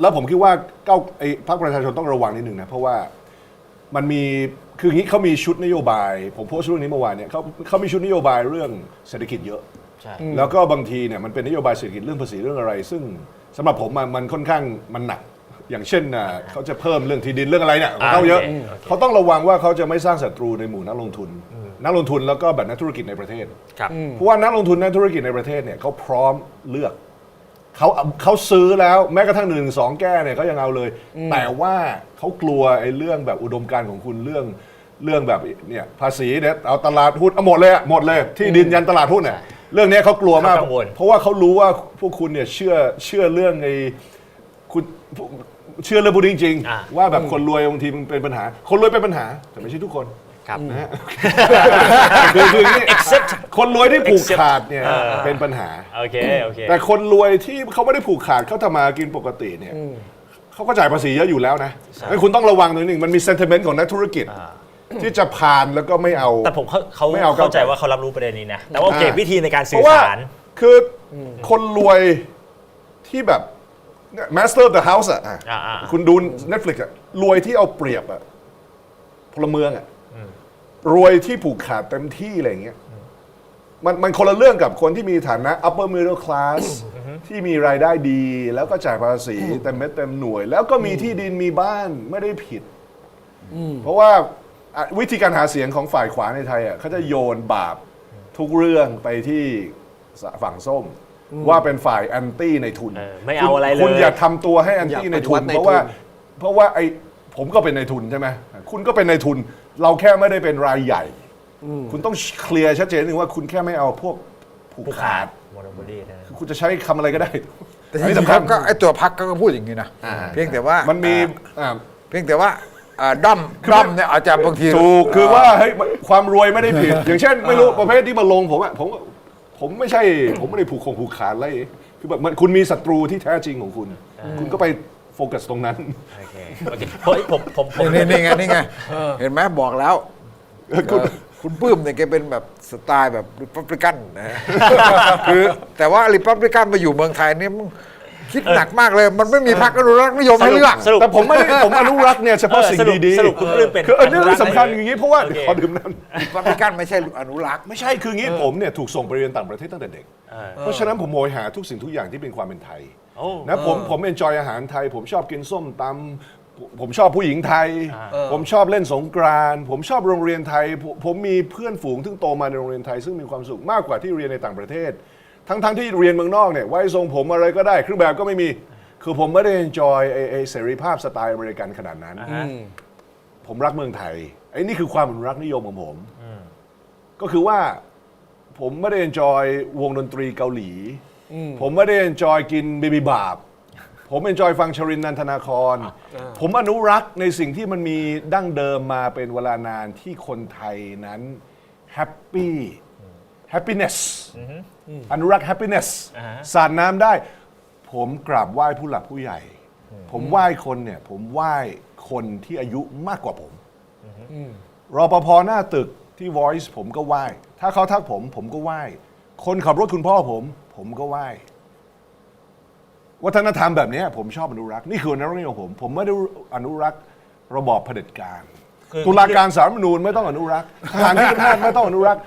แล้วผมคิดว่าเก้าไอ้พรรคประชาชนต้องระวังนิดหนึ่งนะ เพราะว่ามันมีคืออย่างนี้เขามีชุดนโยบาย ผมโพสต์เรื่องนี้เมื่อวานเนี่ยเขาเขามีชุดนโยบายเรื่องเศรษฐกิจเยอะ ใช่ แล้วก็บางทีเนี่ยมันเป็นนโยบายเศรษฐกิจเรื่องภาษีเรื่องอะไร ซึ่งสำหรับผมมันมันค่อนข้างมันหนัก อย่างเช่นน่ะเขาจะเพิ่มเรื่องที่ดินเรื่องอะไรเนี่ยของเขาเยอะ โอเคโอเค เขาต้องระวังว่าเขาจะไม่สร้างศัตรูในหมู่นักลงทุน นักลงทุนแล้วก็แบบนักธุรกิจในประเทศ ครับ เพราะว่านักลงทุนนักธุรกิจในประเทศเนี่ยเขาพร้อมเลือก เขาเขาซื้อแล้วแม้กระทั่งหนึ่งสองแก้เนี่ยเขายังเอาเลย แต่ว่าเขากลัวไอ้เรื่องแบบอุดมการณ์ของคุณเรื่องเรื่องแบบเนี่ยภาษีเนี่ยเอาตลาดหุ้นเอาหมดเลยอะหมดเลย ที่ดินยันตลาดหุ้นเนี่ยเรื่องเนี้ยเขากลัวมาก เขากังวล เพราะว่าเขารู้ว่าพวกคุณเนี่ยเชื่อเชื่อเรื่องไอ้คุณเชื่อเรื่องพวกนี้จริงอ่าๆว่าแบบคนรวยบางทีมันเป็นปัญหา คนรวยเป็นปัญหาแต่ไม่ใช่ทุกคน ครับ นะฮะคือคืออย่างนี้คนรวยที่ผูกขาดเนี่ยเออ เป็นปัญหา โอเค โอเค แต่คนรวยที่เขาไม่ได้ผูกขาดเขาทำมากินปกติเนี่ยเขาก็จ่ายภาษีเยอะอยู่แล้วนะงั้นคุณต้องระวังตรงนี้หนึ่งมันมีเซนติเมนต์ของนักธุรกิจอ่าที่จะผ่านแล้วก็ไม่เอา แต่ผมเขาเขาไม่เอาก้าวไกลเข้าใจว่าเขารับรู้ประเด็นนี้นะ แต่ว่าโอเค อ่า วิธีในการเพสื่อราะว่าสาร คืออคนรวยที่แบบ master of the house อะอะอ่าอ่า คุณดู Netflix อะรวยที่เอาเปรียบอะพลเมืองอะ รวยที่ผูกขาดเต็มที่อะไรอย่างเงี้ยมันมันคนละเรื่องกับคนที่มีฐานะ upper middle class ที่มีรายได้ดี แล้วก็จ่ายภาษีเต็มเม็ดเต็มหน่วย แล้วก็มีที่ดินมีบ้านไม่ได้ผิด เพราะว่าอะวิธีการหาเสียงของฝ่ายขวาในไทยอะเขาจะโยนบาปทุกเรื่องไปที่ฝั่งส้ม ว่าเป็นฝ่ายแอนตี้ในทุนเออไม่เอาอะไรเลยคุณอย่าทำตัวให้แอนตี้อย่าในปฏิทุวันติในเพราะว่าทุน เพราะว่าไอ้ผมก็เป็นในทุนใช่ไหมคุณก็เป็นในทุน เราแค่ไม่ได้เป็นรายใหญ่ คุณต้องเคลียร์ชัดเจนหนึ่งว่าคุณแค่ไม่เอาพวกผูกผู้ขาขาดดโมโนโพลีนะคุณจะใช้คำอะไรก็ได้แต่อันที่นี้สำสำคัคัญญก็ไอ้ตัวพักก็พูดอย่างนี้นะอ่า เพียงแต่ว่ามันมีอ่าอ่า เพียงแต่ว่าอ่าด้อมด้อมเนี่ยอาจจะบางที ถูกคือว่าเฮ้ยความรวยไม่ได้ผิด อย่างเช่น ไม่รู้ประเภทที่มาลงผมอะผมผมไม่ใช่ ผมไม่ได้ผูกคงผูกขาดอะไรคือแบบมันคุณมีศัตรูที่แท้จริงของคุณ คุณก็ไปโฟกัสตรงนั้น โอเคโอเคเฮ้ยผมผมผมนี่นี่ไงนี่ไงเห็นไหมบอกแล้วเอ่อคุณปื้มเนี่ยแกเป็นแบบสไตล์แบบริพับลิกันนะฮะ คือแต่ว่าริพับลิกันมาอยู่เมืองไทยเนี่ยมึงคิดหนักมากเลย มันไม่มีพรรคอนุรักษ์นิยมให้เลือก สรุป แต่ผมไม่ได้ผมอนุรักษ์เนี่ยเฉพาะเออสิ่งสรุปดีสรุปคุณปลื้มเป็นคืออันนี้อนุรักษ์สำคัญอย่างนี้เพราะว่าโอเค ขอดื่มน้ำ ริพับลิกันไม่ใช่อนุรักษ์ ไม่ใช่คืองี้ผมเนี่ยถูกส่งไปเรียนต่างประเทศตั้งแต่เด็กเออเพราะฉะนั้นผมโหยหาทุกสิ่งทุกอย่างที่เป็นความเป็นไทย โอ้ นะผมผมเอนจอยอาหารไทย ผมชอบกินส้มตำผมผมชอบผู้หญิงไทย ผมชอบเล่นสงกรานต์ผมชอบโรงเรียนไทยผมผมมีเพื่อนฝูงที่โตมาในโรงเรียนไทยซึ่งมีความสุขมากกว่าที่เรียนในต่างประเทศ ทั้งทั้งที่เรียนเมืองนอกเนี่ยไว้ทรงผมอะไรก็ได้เครื่องแบบก็ไม่มีคือผมไม่ได้เอนจอยไอ้ไอ้เสรีภาพสไตล์อเมริกันขนาดนั้น อ่าฮะ ผมรักเมืองไทยไอ้นี่คือความรักนิยมของผม ก็คือว่าผมไม่ได้เอนจอยวงดนตรีเกาหลี ผมไม่ได้เอนจอยกินบีบีบาบ ผมเอนจอยฟังชรินนันทนาคร ผมอนุรักษ์ในสิ่งที่มันมีดั้งเดิมมาเป็นเวลานานที่คนไทยนั้นแฮปปี้แฮปปี้เนสอนุรักษ์แฮปปี้เนสอ่าฮะสาดน้ำได้ ผมกราบไหว้ผู้หลักผู้ใหญ่ ผมไหว้คนเนี่ย ผมไหว้คนที่อายุมากกว่าผมรอปภหน้าตึกที่ Voice ผมก็ไหว้ ถ้าเขาทักผมผมก็ไหว้ คนขับรถคุณพ่อผม ผมก็ไหว้ วัฒนธรรมแบบเนี้ยผมชอบอนุรักษ์ นี่คืออนุรักษ์นิยมผม ผมไม่ได้อนุรักษ์ระบอบเผด็จการคือตุลาการสารรัฐธรรมนูญไม่ต้องอนุรักษ์ทหารที่เป็นทหารไม่ต้องอนุรักษ์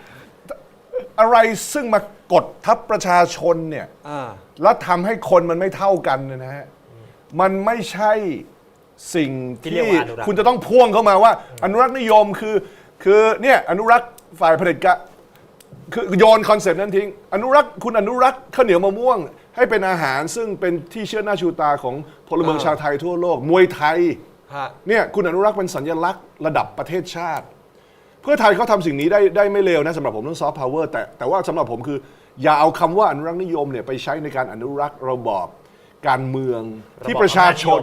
อะไรซึ่งมากดทับประชาชนเนี่ยอ่าแล้วทำให้คนมันไม่เท่ากันเนยนะฮะมันไม่ใช่สิ่งที่เรีที่ยกว่าอนุรักษ์คุณจะต้องพ่วงเข้ามาว่า อนุรักษ์นิยมคือ คือเนี่ยอนุรักษ์ฝ่ายเผด็จการ คือโยนคอนเซปต์นั้นทิ้ง อนุรักษ์คุณอนุรักษ์ข้าวเหนียวมะม่วง ให้เป็นอาหารซึ่งเป็นที่เชื่อหน้าชูตาของพลเมืองอ่าชาวไทยทั่วโลก มวยไทยฮะ เนี่ยคุณอนุรักษ์เป็นสัญลักษณ์ระดับประเทศชาติ เพื่อไทยเขาทำสิ่งนี้ได้ได้ไม่เลวนะสำหรับผมเรื่องซอฟต์พาวเวอร์แต่แต่ว่าสำหรับผมคือ อย่าเอาคำว่าอนุรักษ์นิยมเนี่ยไปใช้ในการอนุรักษ์ระบอบการเมืองที่ประชาชน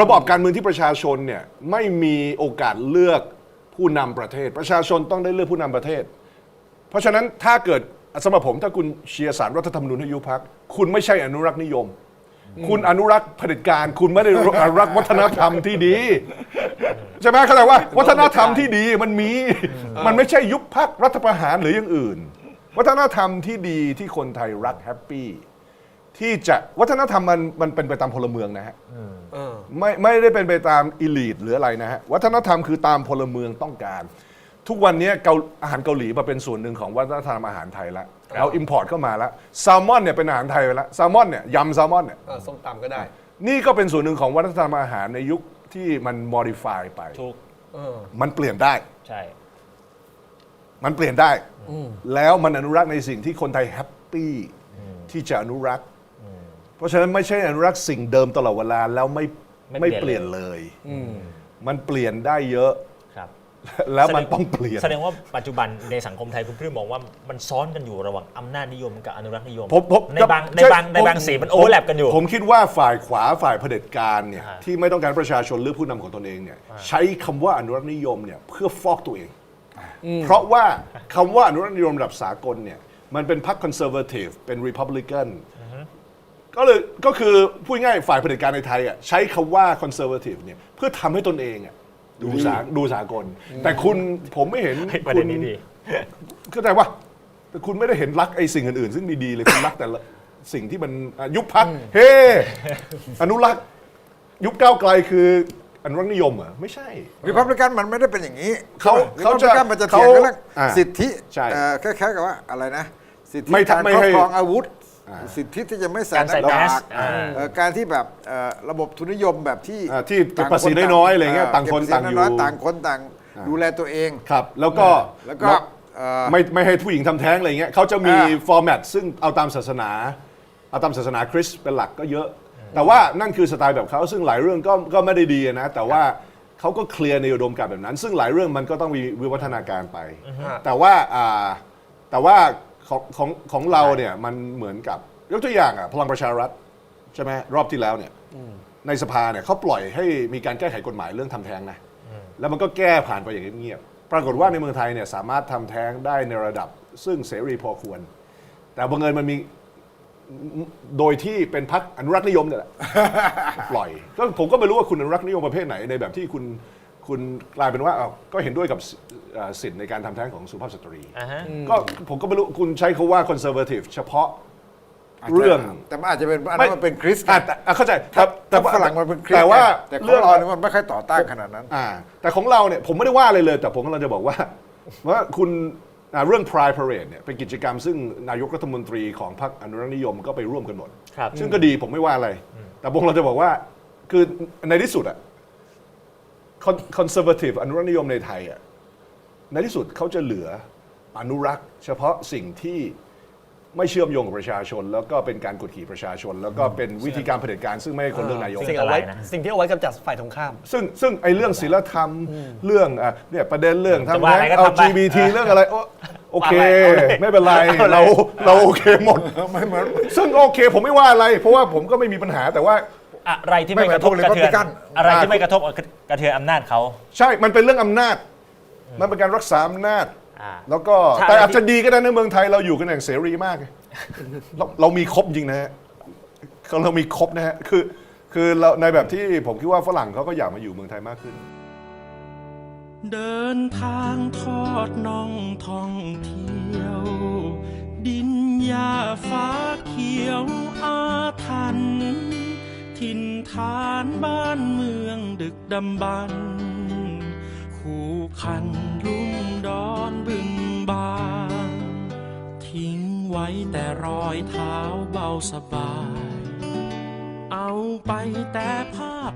ระบอบการเมืองที่ประชาชนเนี่ยไม่มีโอกาสเลือกผู้นำประเทศ ประชาชนต้องได้เลือกผู้นำประเทศ เพราะฉะนั้นถ้าเกิดสำหรับผมถ้าคุณเชียร์สารรัฐธรรมนูญให้ยุบพัก คุณไม่ใช่อนุรักษ์นิยม คุณอนุรักษ์เผด็จการ คุณไม่ได้อนุรักษ์วัฒนธรรมที่ดีใช่ไหมเข้าใจว่าวัฒนธรรมที่ดีมันมี มันไม่ใช่ยุบพักรัฐประหารหรืออย่างอื่น วัฒนธรรมที่ดีที่คนไทยรักแฮปปี้ที่จะวัฒนธรรมมันมันเป็นไปตามพลเมืองนะฮะเออไม่ไม่ได้เป็นไปตามอิลีทหรืออะไรนะฮะวัฒนธรรมคือตามพลเมืองต้องการ ทุกวันนี้เกาอาหารเกาหลีมาเป็นส่วนหนึ่งของวัฒนธรรมอาหารไทยแล้วเอาอิมพอร์ตเข้ามาแล้วแซลมอนเนี่ยเป็นอาหารไทยไปแล้วแซลมอนเนี่ยยำแซลมอนเนี่ยเออส้มตำก็ได้ นี่ก็เป็นส่วนหนึ่งของวัฒนธรรมอาหารในยุคที่มันมอดิฟายไป ถูกเออมันเปลี่ยนได้ ใช่ มันเปลี่ยนได้ แล้วมันอนุรักษ์ในสิ่งที่คนไทยแฮปปี้ที่จะอนุรักษ์ เพราะฉะนั้นไม่ใช่อนุรักษ์สิ่งเดิมตลอดเวลาแล้วไม่ไม่เปลี่ยนเลย มันเปลี่ยนได้เยอะครับ แล้วมันต้องเปลี่ยน แสดงว่าปัจจุบันในสังคมไทยคุณพี่มองว่ามันซ้อนกันอยู่ระหว่างอำนาจนิยมกับอนุรักษ์นิยมผมผมในบางในช่บางในบางผมสีมันโอเวอร์แลปกันอยู่ ผมคิดว่าฝ่ายขวาฝ่ายเผด็จการเนี่ยอ่าที่ไม่ต้องการประชาชนหรือผู้นำของตนเองเนี่ยใช้คำว่าอนุรักษ์นิยมเนี่ยเพื่อฟอกตัวเอง เพราะว่าคำว่าอนุรักษ์นิยมระดับสากลเนี่ยมันเป็นพรรคคอนเซอร์เวทีฟเป็นรีพับลิกันก็เลยก็คือพูดง่ายๆฝ่ายเผด็จการในไทยอะใช้คำว่าคอนเซอร์เวทีฟเนี่ยเพื่อทำให้ตนเองอะ ดูสาดูสากล แต่คุณผมไม่เห็นเฮ้ยประคุเด็ณนนี้ดีเข้าใจว่าแต่คุณไม่ได้เห็นรักไอ้สิ่งอื่นๆ ซึ่งดีๆเลยคุณรักแต่ละสิ่งที่มันอะยุบพักเฮ้อนุรักษ์ยุบก้าวไกลคืออนุรักษ์นิยมเหรอไม่ใช่ ริพับลิกันมันไม่ได้เป็นอย่างนี้เขาริเขาพับจะลิกันมันจะเถียงกันเรื่องอ่าสิทธิใช่เอ่อคล้ายๆกับว่าอะไรนะ สิทธิไม่ทำการไม่ครอให้บครองอาวุธ สิทธิที่จะไม่ใส่การหใส่น้าแมกาสกอ่าเอ่อการที่แบบเอ่อระบบทุนนิยมแบบที่อ่าที่ต่งภาษีน้อยๆอะไรเงี้ยเต่างคนเก็บภต่างอยู่ภษีต่างคนต่างดูแลตัวเอง ครับ แล้วก็แล้วก็เอ่อ ไม่ไม่ให้ผู้หญิงทำแท้งอะไรเงี้ยเขาจะมีอ่า ฟอร์แมตซึ่งเอาตามศาสนา เอาตามศาสนาคริสต์เป็นหลักก็เยอะ แต่ว่านั่นคือสไตล์แบบเขาซึ่งหลายเรื่องก็ก็ไม่ได้ดีนะ แต่ว่าเขาก็เคลียร์ในอุดมการณ์แบบนั้น ซึ่งหลายเรื่องมันก็ต้องมีวิวัฒนาการไป แต่ว่าอ่าแต่ว่า ของของของเราเนี่ยมันเหมือนกับยกตัวอย่างอะพลังประชารัฐใช่ไหมรอบที่แล้วเนี่ยในสภาเนี่ยเขาปล่อยให้มีการแก้ไขกฎหมายเรื่องทำแท้งนะแล้วมันก็แก้ผ่านไปอย่างเงียบๆปรากฏว่าในเมืองไทยเนี่ยสามารถทำแท้งได้ในระดับ ซึ่งเสรีพอควร แต่บังเอิญมันมีโดยที่เป็นพรรคอนุรักษ์นิยมเนี่ยแหละปล่อยก็ผมก็ไม่รู้ว่าคุณอนุรักษ์นิยมประเภทไหนในแบบที่คุณ คุณกลายเป็นว่าอ้าวก็เห็นด้วยกับสิเอ่อสิทธิ์ในการทำแท้งของสุภาพสตรี อ่าฮะ ก็ผมก็ไม่รู้คุณใช้คาว่าคอนเซอร์เวทีฟเฉพาะเรื่อง แต่มันอาจจะเป็นอันนั้นมันเป็นคริสต์อะแต่อะเข้าใจถ้าแต่ถ้าฝรั่งมันเป็นคริสต์แต่ว่าแต่ของเรื่องเราเนี่ยมันไม่ค่อยต่อต้านขนาดนั้น อ่าแต่ของเราเนี่ยผมไม่ได้ว่าอะไรเลย แต่ผมกำลังจะบอกว่า ว่าคุณอ่าเรื่อง Pride Parade เนี่ยเป็นกิจกรรมซึ่งนายกรัฐมนตรีของพรรคอนุรักษ์นิยมก็ไปร่วมกันหมด ครับ ซึ่งก็ดีผมไม่ว่าอะไร แต่ผมเราจะบอกว่าคือในที่สุดอะ คอนเซอร์วทีฟอนุรักษ์นิยมในไทยอะในที่สุดเขาจะเหลืออนุรักษ์เฉพาะสิ่งที่ไม่เชื่อมโยงกับประชาชน แล้วก็เป็นการกดขี่ประชาชน แล้วก็เป็นวิธีการเผด็จการซึ่งไม่ให้คนเลือกนายก สิ่งเอาไว้อันตรายนะสิ่งที่เอาไว้กำจัดฝ่ายตรงข้าม ซึ่งซึ่งไอ้เรื่องศีลธรรมเรื่องอะเนี่ยประเด็นเรื่องจะทำว่าแท้อะไรง ก็ทำไป LGBT เรื่องอะไรโอโอเคเอาเลยไม่เป็นไรเอาเลยเราเราโอเคหมด ไม่เหมือน ซึ่งโอเคผมไม่ว่าอะไร เพราะว่าผมก็ไม่มีปัญหาแต่ว่า อะไรที่ไม่ไม่เหมืกอนระทบพวกกระเทือน Republican อะไรที่ไม่กระทบกระเทือนอำนาจเขา ใช่ มันเป็นเรื่องอำนาจ มันเป็นการรักษาอำนาจ อ่าแล้วก็ถ้าแต่อะไรอาจจะดีก็ได้ในเมืองไทยเราอยู่กันอย่างเสรีมากไงเราเรามีครบจริงนะฮะเรามีครบนะฮะ คือ คือเราในแบบที่ผมคิดว่าฝรั่งเขาก็อยากมาอยู่เมืองไทยมากขึ้น เดินทางทอดน่องท่องเที่ยว ดินหญ้าฟ้าเขียวอาถรรพ์ ถิ่นฐานบ้านเมืองดึกดำบรรพ์คู่คันลุ่มดอนบึงบานทิ้งไว้แต่รอยเท้าเบาสบาย เอาไปแต่ภาพ